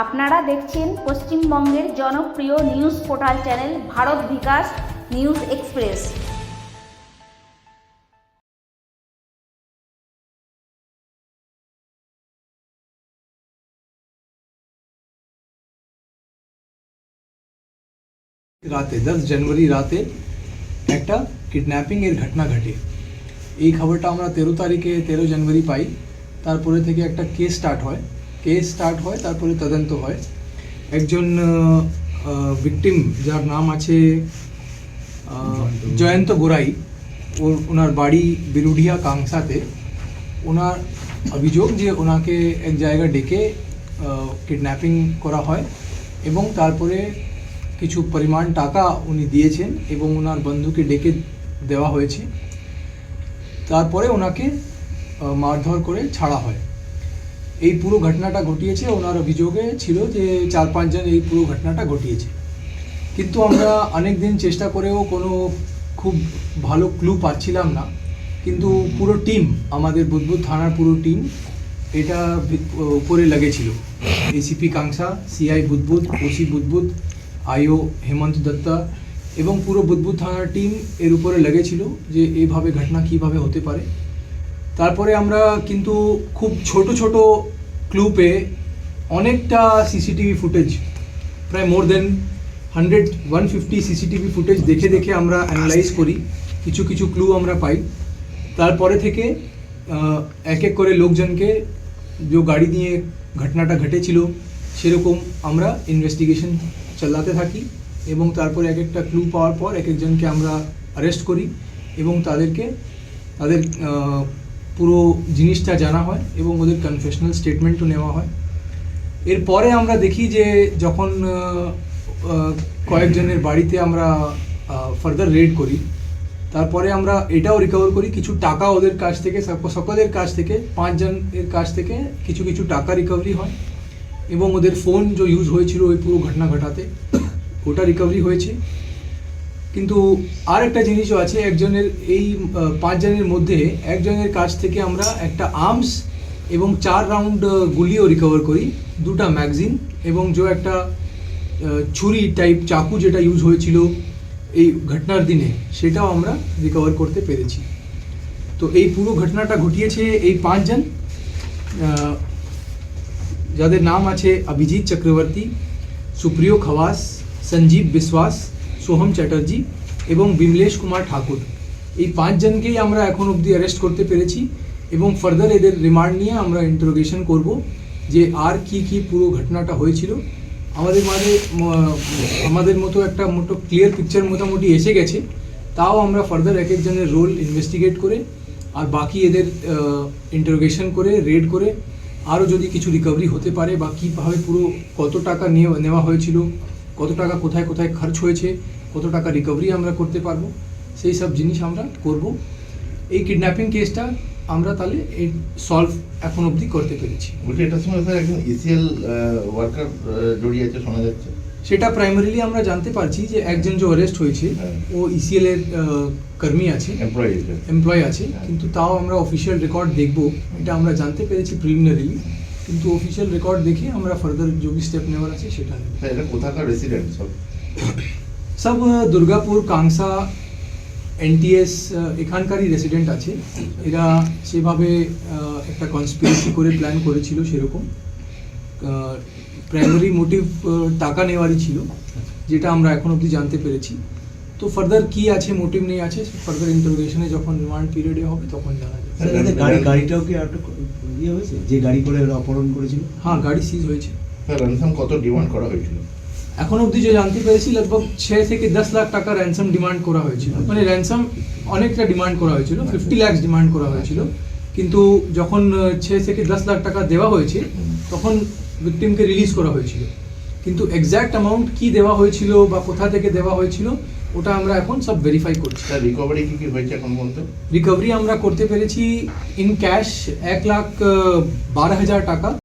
আপনারা দেখছেন পশ্চিমবঙ্গের জনপ্রিয় news portal channel Bharat Bikash news express. রাতে, দশ জানুয়ারি রাতে একটা কিডন্যাপিং এর ঘটনা ঘটে। এই খবরটা আমরা তেরো তারিখে তেরো জানুয়ারি পাই। তারপরে থেকে একটা কেস স্টার্ট হয়। কেস স্টার্ট হয়, তারপরে তদন্ত হয়। একজন ভিকটিম যার নাম আছে জয়ন্ত গোরাই ওর, ওনার বাড়ি বিরুডিয়া কাংসাতে। ওনার অভিযোগ যে ওনাকে এক জায়গায় ডেকে কিডন্যাপিং করা হয় এবং তারপরে কিছু পরিমাণ টাকা উনি দিয়েছেন এবং ওনার বন্ধুকে ডেকে দেওয়া হয়েছে। তারপরে ওনাকে মারধর করে ছাড়া হয়। এই পুরো ঘটনাটা ঘটিয়েছে, ওনার অভিযোগে ছিল যে চার পাঁচজন এই পুরো ঘটনাটা ঘটিয়েছে। কিন্তু আমরা অনেক দিন চেষ্টা করেও কোনো খুব ভালো ক্লু পাচ্ছিলাম না। কিন্তু পুরো টিম আমাদের বুদবুদ থানার পুরো টিম এটা উপরে লেগেছিল। ACP Kanksa CI Budbud OC Budbud IO Hemanta Datta এবং পুরো বুদবুদ থানার টিম এর উপরে লেগেছিল যে এইভাবে ঘটনা কীভাবে হতে পারে। তারপরে আমরা কিন্তু খুব ছোট ছোট ক্লু পেয়ে অনেকটা সিসিটিভি ফুটেজ প্রায় more than hundred one fifty CCTV footage দেখে দেখে আমরা অ্যানালাইজ করি। কিছু কিছু ক্লু আমরা পাই। তারপরে থেকে এক এক করে লোকজনকে যে গাড়ি নিয়ে ঘটনাটা ঘটেছিল সেরকম আমরা ইনভেস্টিগেশন চালাতে থাকি এবং তারপরে এক একটা ক্লু পাওয়ার পর এক একজনকে আমরা অ্যারেস্ট করি এবং তাদেরকে তাদের পুরো জিনিসটা জানা হয় এবং ওদের কনফেশনাল স্টেটমেন্টও নেওয়া হয়। এরপরে আমরা দেখি যে যখন কয়েকজনের বাড়িতে আমরা ফার্দার রেড করি, তারপরে আমরা এটাও রিকভার করি, কিছু টাকা ওদের কাছ থেকে সকলের কাছ থেকে, পাঁচজনের কাছ থেকে কিছু কিছু টাকা রিকভারি হয় এবং ওদের ফোন যে ইউজ হয়েছিল ওই পুরো ঘটনা ঘটাতে, ওটা রিকভারি হয়েছে। কিন্তু আর একটা জিনিসও আছে, একজনের এই পাঁচজনের মধ্যে একজনের কাছ থেকে আমরা একটা আর্মস এবং চার রাউন্ড গুলিও রিকভার করি, দুটা ম্যাগজিন এবং যে একটা ছুরি টাইপ চাকু যেটা ইউজ হয়েছিল এই ঘটনার দিনে, সেটাও আমরা রিকভার করতে পেরেছি। তো এই পুরো ঘটনাটা ঘটিয়েছে এই পাঁচজন। যাদের নাম আছে অভিজিৎ চক্রবর্তী, সুপ্রিয় খওয়াস, সঞ্জীব বিশ্বাস সোহম চ্যাটার্জি এবং বিমলেশ কুমার ঠাকুর। এই পাঁচজনকেই আমরা এখন অবধি অ্যারেস্ট করতে পেরেছি এবং ফার্দার এদের রিমান্ড নিয়ে আমরা ইন্টারোগেশন করব যে আর কি কি পুরো ঘটনাটা হয়েছিল। আমাদের মাঝে আমাদের মতো একটা মোটো ক্লিয়ার পিকচার মোটামুটি এসে গেছে। তাও আমরা ফার্দার এক একজনের রোল ইনভেস্টিগেট করে আর বাকি এদের ইন্টারোগেশন করে রেড করে আরও যদি কিছু রিকভারি হতে পারে বা কীভাবে পুরো কত টাকা নিয়ে নেওয়া হয়েছিল কত টাকা কোথায় কোথায় খরচ হয়েছে কত টাকা রিকভারি আমরা করতে পারব সেই সব জিনিস আমরা করব। এই কিডন্যাপিং কেসটা আমরা তাহলে এই সলভ এখন অবধি করতে পেরেছি। বলছি এটার সঙ্গে স্যার একজন ইসিএল ওয়ার্কার জড়িয়ে আছে শোনা যাচ্ছে। সেটা প্রাইমারিলি আমরা জানতে পারছি যে একজন যে অ্যারেস্ট হয়েছে হ্যাঁ। ও ইসিএল এর কর্মী আছে এমপ্লয়ি এমপ্লয় আছে। কিন্তু তাও আমরা অফিসিয়াল রেকর্ড দেখব। এটা আমরা জানতে পেরেছি প্রিলিমিনারিলি কিন্তু অফিসিয়াল রেকর্ড দেখে আমরা ফার্দার যে স্টেপ নেওয়ার আছে সেটা নেব। স্যার এটা কোথাকার রেসিডেন্ট সব? সব দুর্গাপুর কাংসা এনটিএস এখানকারই রেসিডেন্ট আছে। এরা সেভাবে একটা কনস্পিরেসি করে প্ল্যান করেছিল সেরকম। প্রাইমারি মোটিভ টাকা নেওয়ারই ছিল যেটা আমরা এখন অবধি জানতে পেরেছি। তো ফার্দার কি আছে মোটিভ নেই আছে ফার্দার ইন্টারোগেশনে যখন রিমান্ড পিরিয়ডে হবে তখন জানা যাবে। গাড়ি গাড়িটাও কি আটক ইয়ে হয়েছে? যে গাড়ি করে ওরা অপহরণ করেছিল? হ্যাঁ গাড়ি সিজ হয়েছে। স্যার র্যানসাম কত ডিমান্ড করা হয়েছিল? এখন অবধি যে জানতে পেরেছি লগভগ ছ থেকে দশ লাখ টাকা র্যানসাম ডিমান্ড করা হয়েছিল। মানে র্যানসাম অনেকটা ডিমান্ড করা হয়েছিল ফিফটি ল্যাক্স ডিমান্ড করা হয়েছিল। কিন্তু যখন আহ, ছ থেকে দশ লাখ টাকা দেওয়া হয়েছে তখন ভিকটিমকে রিলিজ করা হয়েছিল। কিন্তু এক্স্যাক্ট অ্যামাউন্ট কি দেওয়া হয়েছিল বা কোথা থেকে দেওয়া হয়েছিল ওটা আমরা এখন সব ভেরিফাই করছি। স্যার রিকভারি কি কি হয়েছে এখন পর্যন্ত রিকভারি আমরা করতে পেরেছি ইন ক্যাশ এক লাখ বারো হাজার টাকা।